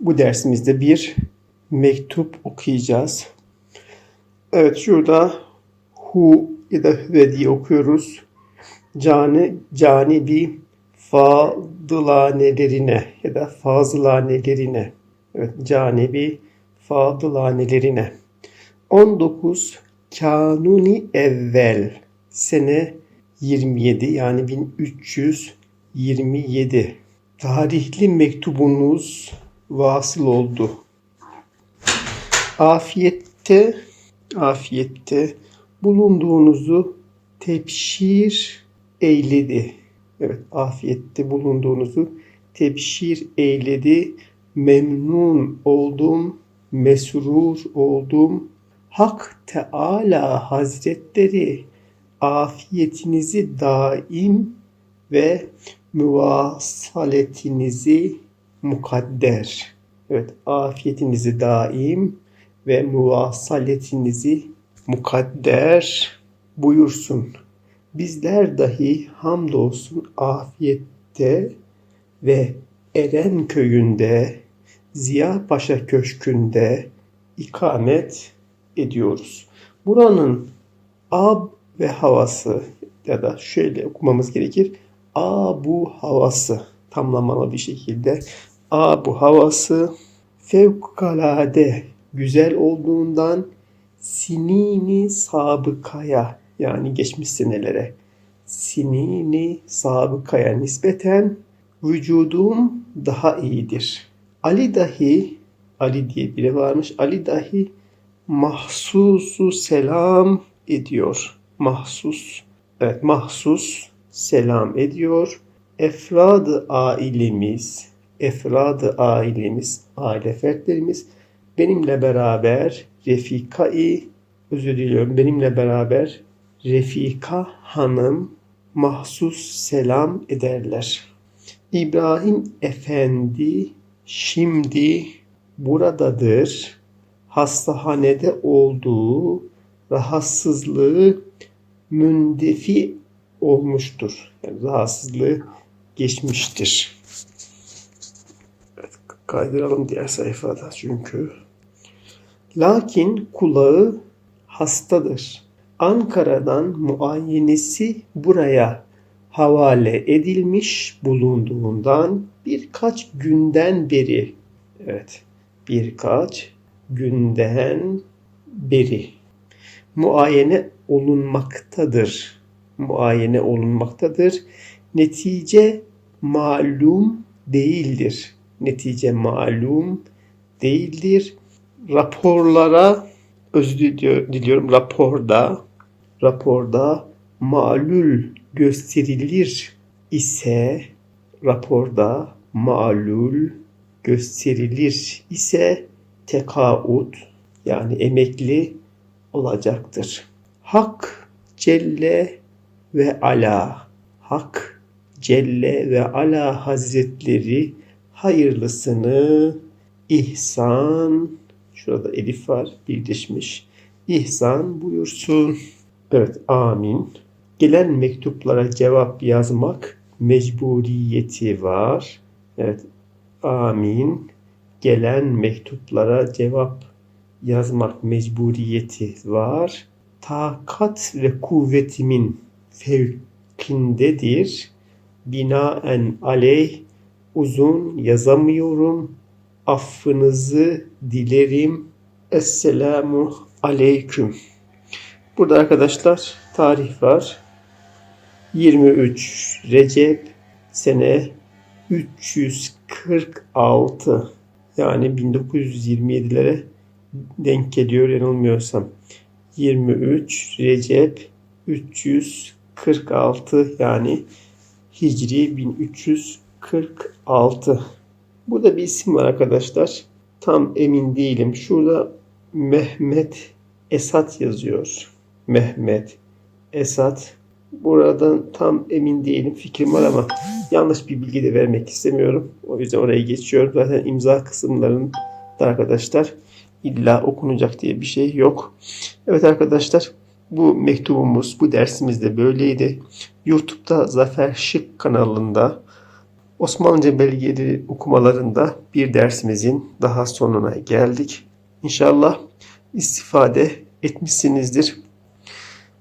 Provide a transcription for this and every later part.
Bu dersimizde bir mektup okuyacağız. Evet şurada hu ya da hüve diye okuyoruz. Cani, canibi fadılanelerine ya da fazılanelerine. Evet canibi fadılanelerine. 19 Kanuni evvel sene 27 yani 1327 tarihli mektubunuz vasıl oldu. Afiyette afiyette bulunduğunuzu tebşir eyledi. Evet, afiyette bulunduğunuzu tebşir eyledi. Memnun oldum, mesrur oldum. Hak Teala Hazretleri afiyetinizi daim ve muvasaletinizi mukadder. Evet, afiyetinizi daim ve muvasaletinizi mukadder buyursun. Bizler dahi hamdolsun afiyette ve Eren köyünde, Ziya Paşa Köşkü'nde ikamet ediyoruz. Buranın ab ve havası ya da şöyle okumamız gerekir. A bu havası tamlamalı bir şekilde bu havası fevkalade güzel olduğundan sinini sabıkaya yani geçmiş senelere sinini sabıkaya nispeten vücudum daha iyidir. Ali dahi Ali diye biri varmış. Ali dahi mahsusu selam ediyor. Mahsus evet mahsus selam ediyor. Efradı ailemiz, efradı ailemiz, aile fertlerimiz benimle beraber Refikai, özür diliyorum, benimle beraber Refika Hanım mahsus selam ederler. İbrahim Efendi şimdi buradadır. Hastahanede olduğu rahatsızlığı mündefi olmuştur. Yani rahatsızlığı geçmiştir. Kaydıralım diğer sayfada çünkü. Lakin kulağı hastadır. Ankara'dan muayenesi buraya havale edilmiş bulunduğundan birkaç günden beri evet birkaç günden beri muayene olunmaktadır. Muayene olunmaktadır. Netice malum değildir. Netice malum değildir. Raporlara özür diliyor- diliyorum raporda raporda malul gösterilir ise raporda malul gösterilir ise tekaut yani emekli olacaktır. Hak Celle ve Ala Hak Celle ve Ala Hazretleri hayırlısını ihsan şurada elif var birleşmiş ihsan buyursun. Evet amin. Gelen mektuplara cevap yazmak mecburiyeti var. Evet amin. Gelen mektuplara cevap yazmak mecburiyeti var. Takat ve kuvvetimin fevkindedir. Binaen aleyh uzun yazamıyorum. Affınızı dilerim. Esselamu aleyküm. Burada arkadaşlar tarih var. 23 Recep sene 346 yani 1927'lere denk geliyor yanılmıyorsam. 23 Recep 346 yani Hicri 1346. Burada bir isim var arkadaşlar. Tam emin değilim. Şurada Mehmet Esat yazıyor. Mehmet Esat. Buradan tam emin değilim. Fikrim var ama yanlış bir bilgi de vermek istemiyorum. O yüzden oraya geçiyorum. Zaten imza kısımlarında arkadaşlar illa okunacak diye bir şey yok. Evet arkadaşlar bu mektubumuz, bu dersimiz de böyleydi. YouTube'da Zafer Şık kanalında Osmanlıca belgeleri okumalarında bir dersimizin daha sonuna geldik. İnşallah istifade etmişsinizdir.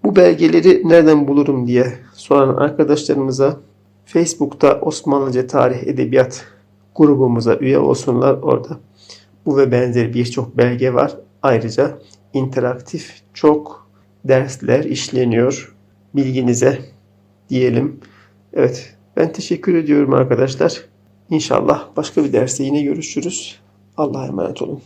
Bu belgeleri nereden bulurum diye soran arkadaşlarımıza Facebook'ta Osmanlıca Tarih Edebiyat grubumuza üye olsunlar orada. Bu ve benzeri birçok belge var. Ayrıca interaktif çok dersler işleniyor. Bilginize diyelim. Evet ben teşekkür ediyorum arkadaşlar. İnşallah başka bir derste yine görüşürüz. Allah'a emanet olun.